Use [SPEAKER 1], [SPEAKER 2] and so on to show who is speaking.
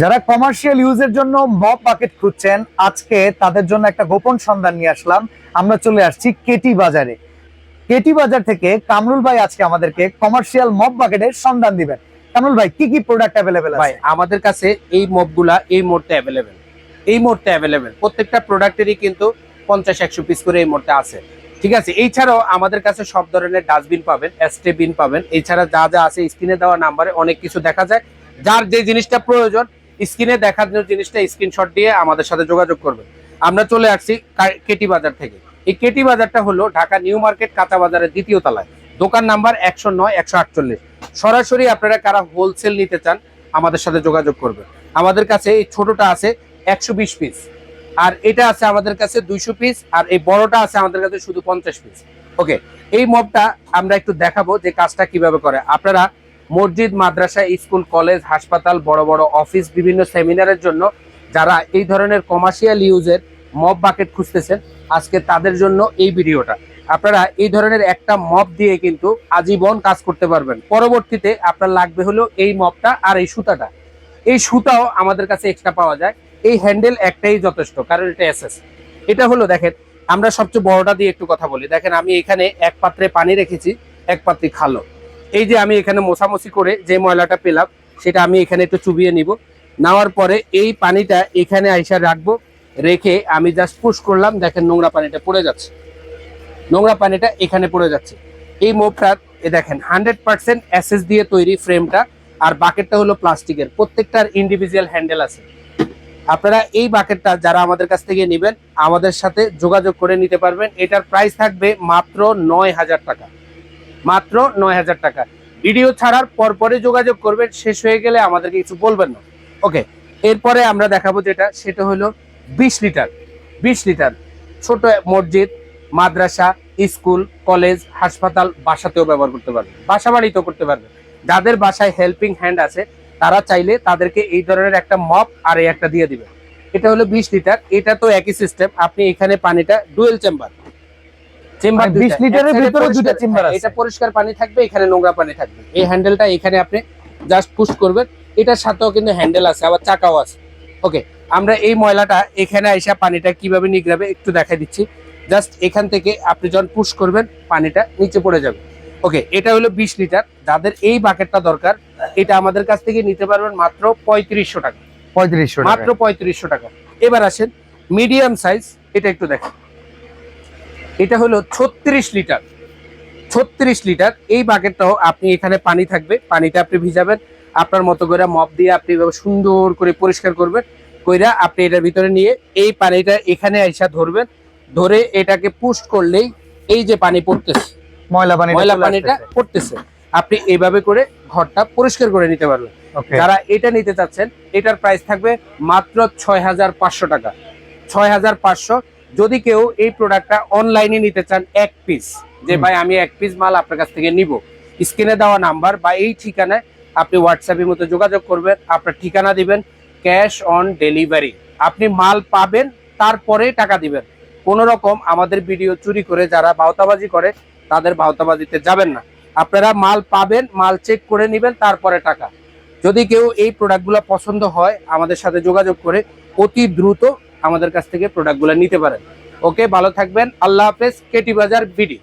[SPEAKER 1] যারা কমার্শিয়াল ইউজের জন্য মপ বাকেট খুঁজছেন, আজকে তাদের জন্য একটা গোপন সন্ধান নিয়ে আসলাম। আমরা চলে আসছি কেটি বাজারে। কেটি বাজার থেকে কামরুল ভাই আজকে আমাদেরকে কমার্শিয়াল মপ বাকেটের সন্ধান দিবেন। কামরুল ভাই, কি কি প্রোডাক্ট অ্যাভেলেবেল
[SPEAKER 2] ভাই, আমাদের কাছে এই মপগুলা এই মুহূর্তে অ্যাভেলেবেল এই মুহূর্তে অ্যাভেলেবেল প্রত্যেকটা প্রোডাক্টেরই কিন্তু পঞ্চাশ, একশো পিস করে এই মুহূর্তে আছে। ঠিক আছে? এছাড়াও আমাদের কাছে সব ধরনের ডাস্টবিন পাবেন এসটে বিন পাবেন। এছাড়া যা যা আছে, স্ক্রিনে দেওয়া নাম্বারে অনেক কিছু দেখা যায়। যার যে জিনিসটা প্রয়োজন স্ক্রিনে দেখানোর জিনিসটা স্ক্রিনশট দিয়ে আমাদের সাথে যোগাযোগ করবে আমরা চলে আসছি কেটি বাজার থেকে। এই কেটি বাজারটা হলো ঢাকা নিউ মার্কেট কাঁচা বাজারের দ্বিতীয় তলায়। দোকান নাম্বার একশো নয়, একশো আটচল্লিশ। সরাসরি আপনারা কারা হোলসেল নিতে চান, আমাদের সাথে যোগাযোগ করবে আমাদের কাছে এই ছোটটা আছে একশো বিশ পিস আর এটা আছে আমাদের কাছে দুইশো পিস আর এই বড়টা আছে আমাদের কাছে শুধু পঞ্চাশ পিস ওকে এই মবটা আমরা একটু দেখাবো যে কাজটা কীভাবে করে। আপনারা মসজিদ, মাদ্রাসা, স্কুল, কলেজ, হাসপাতাল, বড় বড় অফিস, বিভিন্ন সেমিনারের জন্য যারা এই ধরনের কমার্শিয়াল ইউজের মব বাকেট খুঁজতেছেন, আজকে তাদের জন্য এই ভিডিওটা। আপনারা এই ধরনের একটা মপ দিয়ে কিন্তু আজীবন কাজ করতে পারবেন। পরবর্তীতে আপনার লাগবে হলো এই মপটা আর এই সুতাটা। এই সুতাও আমাদের কাছে এক্সট্রা পাওয়া যায়। এই হ্যান্ডেল একটাই যথেষ্ট, কারণ এটা এসএস এটা হলো দেখেন, আমরা সবচেয়ে বড়টা দিয়ে একটু কথা বলি। দেখেন, আমি এখানে এক পাত্রে পানি রেখেছি, এক পাত্রে খালো। এই যে আমি এখানে মোছামুছি করে যে ময়লাটা পেলাম, সেটা আমি এখানে একটু চুবিয়ে নিব। নেওয়ার পরে এই পানিটা এখানে আইসা রাখব, রেখে আমি জাস্ট পুশ করলাম, দেখেন নোংরা পানিটা পড়ে যাচ্ছে। নোংরা পানিটা এখানে পড়ে যাচ্ছে। এই মোপটা, এ দেখেন হান্ড্রেড পার্সেন্ট অ্যাসেস দিয়ে তৈরি ফ্রেমটা, আর বাকেটটা হলো প্লাস্টিকের। প্রত্যেকটার ইন্ডিভিজুয়াল হ্যান্ডেল আছে। আপনারা এই বাকেটটা যারা আমাদের কাছ থেকে নেবেন, আমাদের সাথে যোগাযোগ করে নিতে পারবেন। এটার প্রাইস থাকবে মাত্র নয় হাজার টাকা। মাত্র নয় হাজার টাকা। ভিডিও ছাড়ার পরপরে যোগাযোগ করবেন, শেষ হয়ে গেলে আমাদেরকে কিছু বলবেন না। ওকে, এরপরে আমরা দেখাবো যেটা, সেটা হলো বিশ লিটার বিশ লিটার ছোট মসজিদ, মাদ্রাসা, স্কুল, কলেজ, হাসপাতাল বাসাতেও ব্যবহার করতে পারবে বাসা বাড়িতেও করতে পারবে যাদের বাসায় হেল্পিং হ্যান্ড আছে, তারা চাইলে তাদেরকে এই ধরনের একটা মপ আর এই একটা দিয়ে দিবে এটা হলো বিশ লিটার, এটা তো একই সিস্টেম আপনি এখানে পানিটা ডুয়েল চেম্বার চেম্বার
[SPEAKER 1] মানে 20 লিটারের ভিতরে দুইটা chamber আছে।
[SPEAKER 2] এটা পরিষ্কার পানি থাকবে এখানে নোংরা পানি থাকবে। এই হ্যান্ডেলটা এখানে আপনি জাস্ট পুশ করবেন। এটার সাথেও কিন্তু হ্যান্ডেল আছে আবার চাকাও আছে। ওকে আমরা এই ময়লাটা এখানে এসে পানিটা কীভাবে নিগড়াবে একটু দেখাই দিচ্ছি। জাস্ট এখান থেকে আপনি যখন পুশ করবেন পানিটা নিচে পড়ে যাবে। ওকে এটা হলো বিশ লিটার। যাদের এই বাকেটটা দরকার এটা আমাদের কাছ থেকে নিতে পারবেন মাত্র পঁয়ত্রিশশো টাকা।
[SPEAKER 1] পঁয়ত্রিশশো
[SPEAKER 2] মাত্র পঁয়ত্রিশশো টাকা। এবার আসেন মিডিয়াম সাইজ এটা একটু দেখেন। এটা হলো ছত্রিশ লিটার। ছত্রিশ লিটার। এই বাকেটটাও আপনি এখানে পানি থাকবে পানিটা আপনি ভিজাবেন। আপনার মতো করে মপ দিয়ে আপনি সুন্দর করে পরিষ্কার করবেন। কইরা আপনি এটার ভিতরে নিয়ে এই পানিটা এখানে আইসা ধরবেন। ধরে এটাকে পুশ করলেই এই যে পানি পড়তেছে
[SPEAKER 1] ময়লা পানি
[SPEAKER 2] ময়লা পানিটা পড়তেছে। আপনি এইভাবে করে ঘরটা পরিষ্কার করে নিতে পারবেন। যারা এটা নিতে চাচ্ছেন এটার প্রাইস থাকবে মাত্র ছয় হাজার পাঁচশো টাকা। ছয় হাজার পাঁচশো যদি কেউ এই প্রোডাক্টটা অনলাইনে নিতে চান এক পিস যে ভাই আমি এক পিস মাল আপনার কাছ থেকে নিব। স্ক্রিনে দেওয়া নাম্বার বা এই ঠিকানায় আপনি হোয়াটসঅ্যাপের মতো যোগাযোগ করবেন আপনার ঠিকানা দিবেন ক্যাশ অন ডেলিভারি আপনি মাল পাবেন তারপরে টাকা দিবেন। কোনো রকম আমাদের ভিডিও চুরি করে যারা বাউতাবাজি করে তাদের বাউতাবাজিতে যাবেন না। আপনারা মাল পাবেন মাল চেক করে নেবেন তারপরে টাকা। যদি কেউ এই প্রোডাক্টগুলো পছন্দ হয় আমাদের সাথে যোগাযোগ করে অতি দ্রুত আমাদের কাছ থেকে প্রোডাক্টগুলো নিতে পারেন। ওকে ভালো থাকবেন। আল্লাহ হাফেজ কেটি বাজার বিডি।